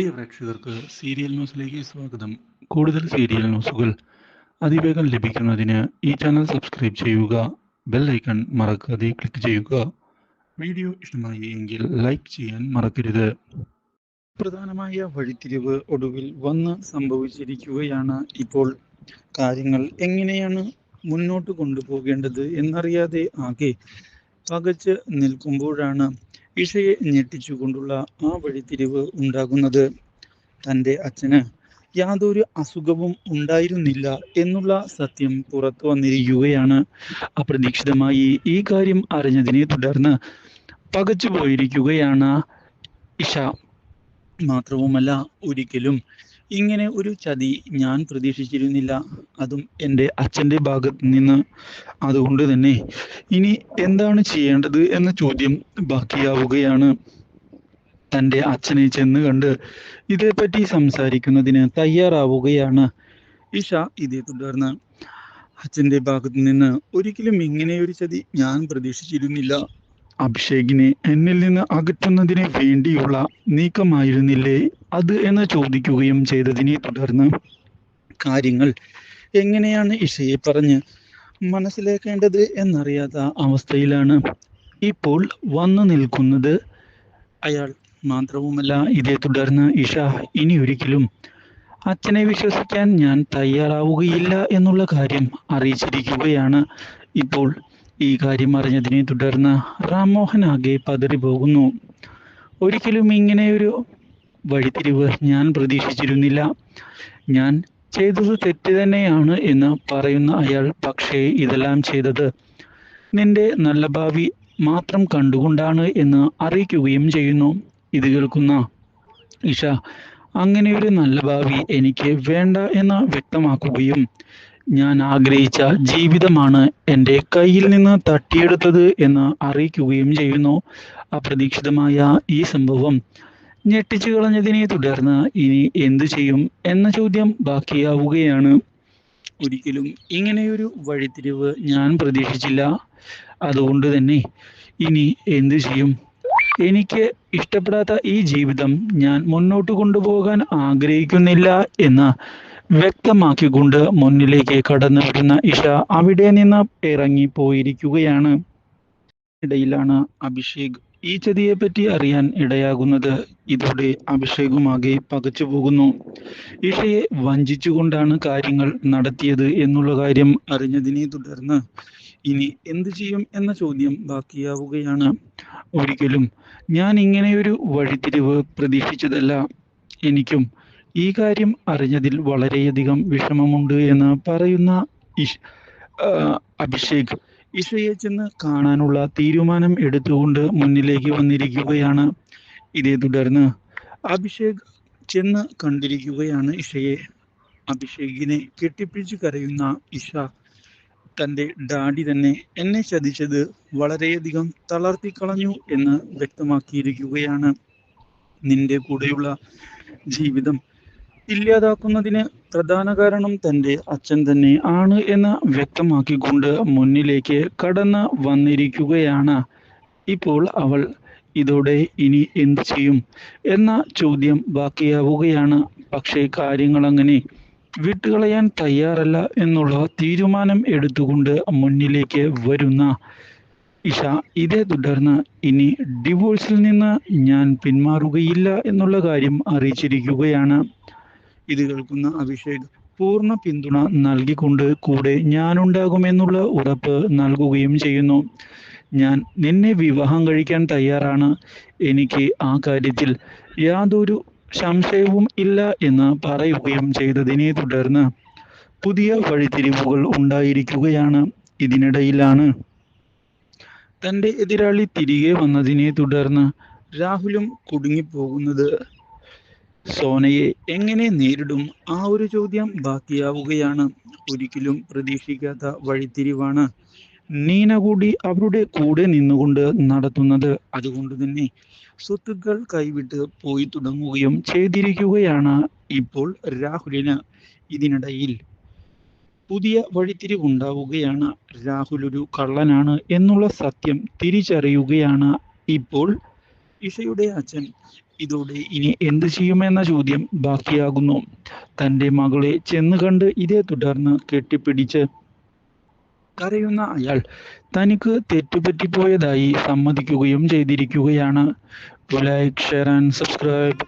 പ്രിയ പ്രേക്ഷകർക്ക് സീരിയൽ ന്യൂസിലേക്ക് സ്വാഗതം. കൂടുതൽ സീരിയൽ ന്യൂസുകൾ അതിവേഗം ലഭിക്കുന്നതിന് ഈ ചാനൽ സബ്സ്ക്രൈബ് ചെയ്യുക ബെൽ ഐക്കൺ മറക്കാതെ ക്ലിക്ക് ചെയ്യുക. വീഡിയോ ഇഷ്ടമായി എങ്കിൽ ലൈക്ക് ചെയ്യാൻ മറക്കരുത്. പ്രധാനമായ വഴിത്തിരിവ് ഒടുവിൽ വന്ന് സംഭവിച്ചിരിക്കുകയാണ് ഇപ്പോൾ. കാര്യങ്ങൾ എങ്ങനെയാണ് മുന്നോട്ട് കൊണ്ടുപോകേണ്ടത് എന്നറിയാതെ ആകെ പകച്ച് നിൽക്കുമ്പോഴാണ് ഇഷയെ ഞെട്ടിച്ചുകൊണ്ടുള്ള ആ വഴിത്തിരിവ് ഉണ്ടാകുന്നത് തന്റെ അച്ഛന് യാതൊരു അസുഖവും ഉണ്ടായിരുന്നില്ല എന്നുള്ള സത്യം പുറത്തു വന്നിരിക്കുകയാണ്. അപ്രതീക്ഷിതമായി ഈ കാര്യം അറിഞ്ഞതിനെ തുടർന്ന് പകച്ചു പോയിരിക്കുകയാണ് ഇഷ. മാത്രവുമല്ല ഒരിക്കലും ഇങ്ങനെ ഒരു ചതി ഞാൻ പ്രതീക്ഷിച്ചിരുന്നില്ല. അതും എന്റെ അച്ഛന്റെ ഭാഗത്ത് നിന്ന്. അതുകൊണ്ട് തന്നെ ഇനി എന്താണ് ചെയ്യേണ്ടത് എന്ന ചോദ്യം ബാക്കിയാവുകയാണ്. തന്റെ അച്ഛനെ ചെന്ന് കണ്ട് ഇതേപ്പറ്റി സംസാരിക്കുന്നതിന് തയ്യാറാവുകയാണ്. ഇഷ ഇതേ തുടർന്ന് അച്ഛന്റെ ഭാഗത്ത് നിന്ന് ഒരിക്കലും ഇങ്ങനെ ഒരു ചതി ഞാൻ പ്രതീക്ഷിച്ചിരുന്നില്ല. അഭിഷേകിനെ എന്നിൽ നിന്ന് അകറ്റുന്നതിന് വേണ്ടിയുള്ള നീക്കമായിരുന്നില്ലേ? അത് എന്ന് ചോദിക്കുകയും ചെയ്തതിനെ തുടർന്ന് കാര്യങ്ങൾ എങ്ങനെയാണ് ഇഷയെ പറഞ്ഞ് മനസ്സിലാക്കേണ്ടത് എന്നറിയാത്ത അവസ്ഥയിലാണ് ഇപ്പോൾ വന്നു നിൽക്കുന്നത്. അയാൾ മാത്രവുമല്ല ഇതേ തുടർന്ന് ഇഷ ഇനി ഒരിക്കലും അച്ഛനെ വിശ്വസിക്കാൻ ഞാൻ തയ്യാറാവുകയില്ല എന്നുള്ള കാര്യം അറിയിച്ചിരിക്കുകയാണ്. ഇപ്പോൾ ഈ കാര്യം അറിഞ്ഞതിനെ തുടർന്ന് റാംമോഹൻ ആകെ പതറിപ്പോകുന്നു ഒരിക്കലും ഇങ്ങനെയൊരു വഴിത്തിരിവ് ഞാൻ പ്രതീക്ഷിച്ചിരുന്നില്ല. ഞാൻ ചെയ്തത് തെറ്റ് തന്നെയാണ് എന്ന് പറയുന്ന അയാൾ പക്ഷേ ഇതെല്ലാം ചെയ്തത് നിന്റെ നല്ല ഭാവി മാത്രം കണ്ടുകൊണ്ടാണ് എന്ന് അറിയിക്കുകയും ചെയ്യുന്നു. ഇത് കേൾക്കുന്ന ഇഷ അങ്ങനെ ഒരു നല്ല ഭാവി എനിക്ക് വേണ്ട എന്ന് വ്യക്തമാക്കുകയും ഞാൻ ആഗ്രഹിച്ച ജീവിതമാണ് എന്റെ കയ്യിൽ നിന്ന് തട്ടിയെടുത്തത് എന്ന് അറിയിക്കുകയും ചെയ്യുന്നു. അപ്രതീക്ഷിതമായ ഈ സംഭവം ഞെട്ടിച്ചു കളഞ്ഞതിനെ തുടർന്ന് ഇനി എന്തു ചെയ്യും എന്ന ചോദ്യം ബാക്കിയാവുകയാണ്. ഒരിക്കലും ഇങ്ങനെയൊരു വഴിത്തിരിവ് ഞാൻ പ്രതീക്ഷിച്ചില്ല. അതുകൊണ്ട് തന്നെ ഇനി എന്തു ചെയ്യും? എനിക്ക് ഇഷ്ടപ്പെടാത്ത ഈ ജീവിതം ഞാൻ മുന്നോട്ട് കൊണ്ടുപോകാൻ ആഗ്രഹിക്കുന്നില്ല എന്ന് വ്യക്തമാക്കിക്കൊണ്ട് മുന്നിലേക്ക് കടന്നു വരുന്ന ഇഷ അവിടെ നിന്ന് ഇറങ്ങി പോയിരിക്കുകയാണ് ഇടയിലാണ് അഭിഷേക് ഈ ചതിയെ പറ്റി അറിയാൻ ഇടയാകുന്നത്. ഇതോടെ അഭിഷേകുമാകെ പകച്ചു പോകുന്നു. ഇഷയെ വഞ്ചിച്ചുകൊണ്ടാണ് കാര്യങ്ങൾ നടത്തിയത് എന്നുള്ള കാര്യം അറിഞ്ഞതിനെ തുടർന്ന് ഇനി എന്ത് ചെയ്യും എന്ന ചോദ്യം ബാക്കിയാവുകയാണ്. ഒരിക്കലും ഞാൻ ഇങ്ങനെയൊരു വഴിത്തിരിവ് പ്രതീക്ഷിച്ചതല്ല. എനിക്കും ഈ കാര്യം അറിഞ്ഞതിൽ വളരെയധികം വിഷമമുണ്ട് എന്ന് പറയുന്ന ഇഷ് അഭിഷേക്. ഇഷയെ ചെന്ന് കാണാനുള്ള തീരുമാനം എടുത്തുകൊണ്ട് മുന്നിലേക്ക് വന്നിരിക്കുകയാണ്. ഇതേ തുടർന്ന് അഭിഷേക് ചെന്ന് കണ്ടിരിക്കുകയാണ് ഇഷയെ. അഭിഷേകിനെ കെട്ടിപ്പിടിച്ച് കരയുന്ന ഇഷ തന്റെ ഡാഡി തന്നെ എന്നെ ചതിച്ചത് വളരെയധികം തളർത്തിക്കളഞ്ഞു എന്ന് വ്യക്തമാക്കിയിരിക്കുകയാണ്. നിന്റെ കൂടെയുള്ള ജീവിതം ഇല്ലാതാക്കുന്നതിന് പ്രധാന കാരണം തന്റെ അച്ഛൻ തന്നെ ആണ് എന്ന് വ്യക്തമാക്കിക്കൊണ്ട് മുന്നിലേക്ക് കടന്ന് വന്നിരിക്കുകയാണ്. ഇപ്പോൾ അവൾ ഇതോടെ ഇനി എന്ത് ചെയ്യും എന്ന ചോദ്യം ബാക്കിയാവുകയാണ്. പക്ഷേ കാര്യങ്ങൾ അങ്ങനെ വിട്ടുകളയാൻ തയ്യാറല്ല എന്നുള്ള തീരുമാനം എടുത്തുകൊണ്ട് മുന്നിലേക്ക് വരുന്ന ഇഷ ഇതേ തുടർന്ന് ഇനി ഡിവോഴ്സിൽ നിന്ന് ഞാൻ പിന്മാറുകയില്ല എന്നുള്ള കാര്യം അറിയിച്ചിരിക്കുകയാണ്. ഇത് കേൾക്കുന്ന അഭിഷേക് പൂർണ പിന്തുണ നൽകിക്കൊണ്ട് കൂടെ ഞാനുണ്ടാകുമെന്നുള്ള ഉറപ്പ് നൽകുകയും ചെയ്യുന്നു. ഞാൻ നിന്നെ വിവാഹം കഴിക്കാൻ തയ്യാറാണ്. എനിക്ക് ആ കാര്യത്തിൽ യാതൊരു സംശയവും ഇല്ല എന്ന് പറയുകയും ചെയ്തതിനെ തുടർന്ന് പുതിയ വഴിത്തിരിവുകൾ ഉണ്ടായിരിക്കുകയാണ് ഇതിനിടയിലാണ്. തന്റെ എതിരാളി തിരികെ വന്നതിനെ തുടർന്ന് രാഹുലും കുടുങ്ങിപ്പോകുന്നത് സോനയെ എങ്ങനെ നേരിടും ആ ഒരു ചോദ്യം ബാക്കിയാവുകയാണ്. ഒരിക്കലും പ്രതീക്ഷിക്കാത്ത വഴിത്തിരിവാണ് നീന കൂടി അവരുടെ കൂടെ നിന്നുകൊണ്ട് നടത്തുന്നത്. അതുകൊണ്ട് തന്നെ സ്വത്തുക്കൾ കൈവിട്ട് പോയി തുടങ്ങുകയും ചെയ്തിരിക്കുകയാണ് ഇപ്പോൾ രാഹുലിന് ഇതിനിടയിൽ. പുതിയ വഴിത്തിരിവുണ്ടാവുകയാണ്. രാഹുൽ ഒരു കള്ളനാണ് എന്നുള്ള സത്യം തിരിച്ചറിയുകയാണ് ഇപ്പോൾ ഇഷയുടെ അച്ഛൻ. ഇതോടെ ഇനി എന്ത് ചെയ്യുമെന്ന ചോദ്യം ബാക്കിയാകുന്നു. തന്റെ മകളെ ചെന്ന് കണ്ട് ഇതേ തുടർന്ന് കെട്ടിപ്പിടിച്ച് കരയുന്ന അയാൾ തനിക്ക് തെറ്റുപറ്റിപ്പോയതായി സമ്മതിക്കുകയും ചെയ്തിരിക്കുകയാണ്. To like share and subscribe